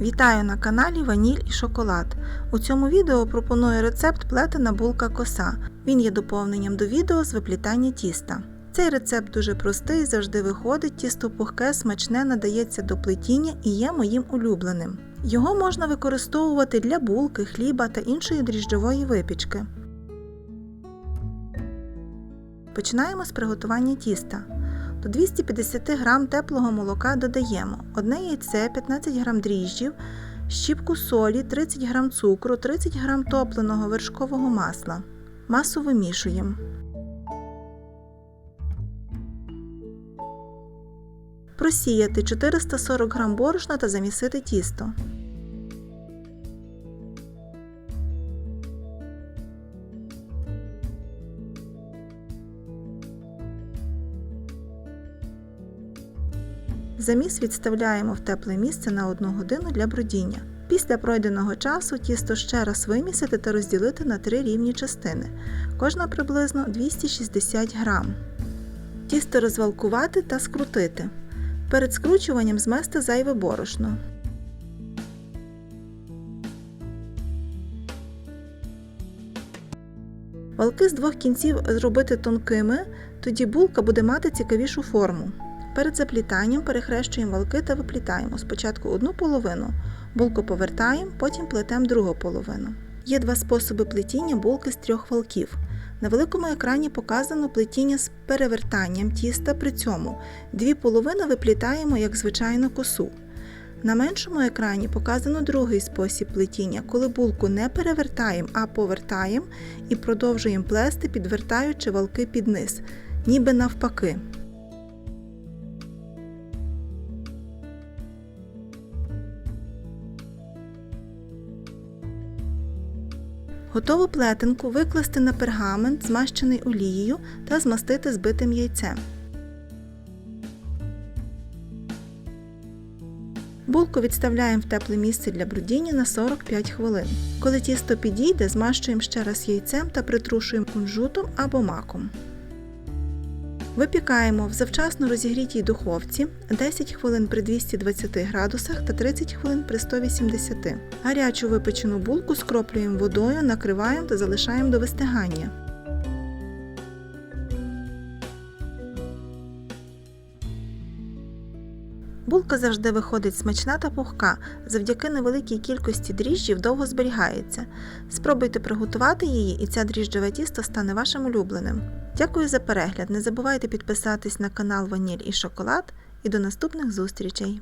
Вітаю на каналі Ваніль і Шоколад. У цьому відео пропоную рецепт плетена булка коса. Він є доповненням до відео з виплітання тіста. Цей рецепт дуже простий, завжди виходить, тісто пухке, смачне, надається до плетіння і є моїм улюбленим. Його можна використовувати для булки, хліба та іншої дріжджової випічки. Починаємо з приготування тіста. До 250 г теплого молока додаємо 1 яйце, 15 г дріжджів, щіпку солі, 30 г цукру, 30 г топленого вершкового масла. Масу вимішуємо. Просіяти 440 г борошна та замісити тісто. Заміс відставляємо в тепле місце на 1 годину для бродіння. Після пройденого часу тісто ще раз вимісити та розділити на три рівні частини, кожна приблизно 260 г. Тісто розвалкувати та скрутити. Перед скручуванням змести зайве борошно. Валки з двох кінців зробити тонкими, тоді булка буде мати цікавішу форму. Перед заплітанням перехрещуємо валки та виплітаємо спочатку одну половину, булку повертаємо, потім плетемо другу половину. Є два способи плетіння булки з трьох валків. На великому екрані показано плетіння з перевертанням тіста, при цьому дві половини виплітаємо як звичайну косу. На меншому екрані показано другий спосіб плетіння, коли булку не перевертаємо, а повертаємо і продовжуємо плести, підвертаючи валки під низ, ніби навпаки. Готову плетенку викласти на пергамент, змащений олією та змастити збитим яйцем. Булку відставляємо в тепле місце для брудіння на 45 хвилин. Коли тісто підійде, змащуємо ще раз яйцем та притрушуємо кунжутом або маком. Випікаємо в завчасно розігрітій духовці 10 хвилин при 220 градусах та 30 хвилин при 180. Гарячу випечену булку скроплюємо водою, накриваємо та залишаємо до вистигання. Булка завжди виходить смачна та пухка, завдяки невеликій кількості дріжджів довго зберігається. Спробуйте приготувати її, і ця дріжджове тісто стане вашим улюбленим. Дякую за перегляд! Не забувайте підписатись на канал Ваніль і Шоколад і до наступних зустрічей!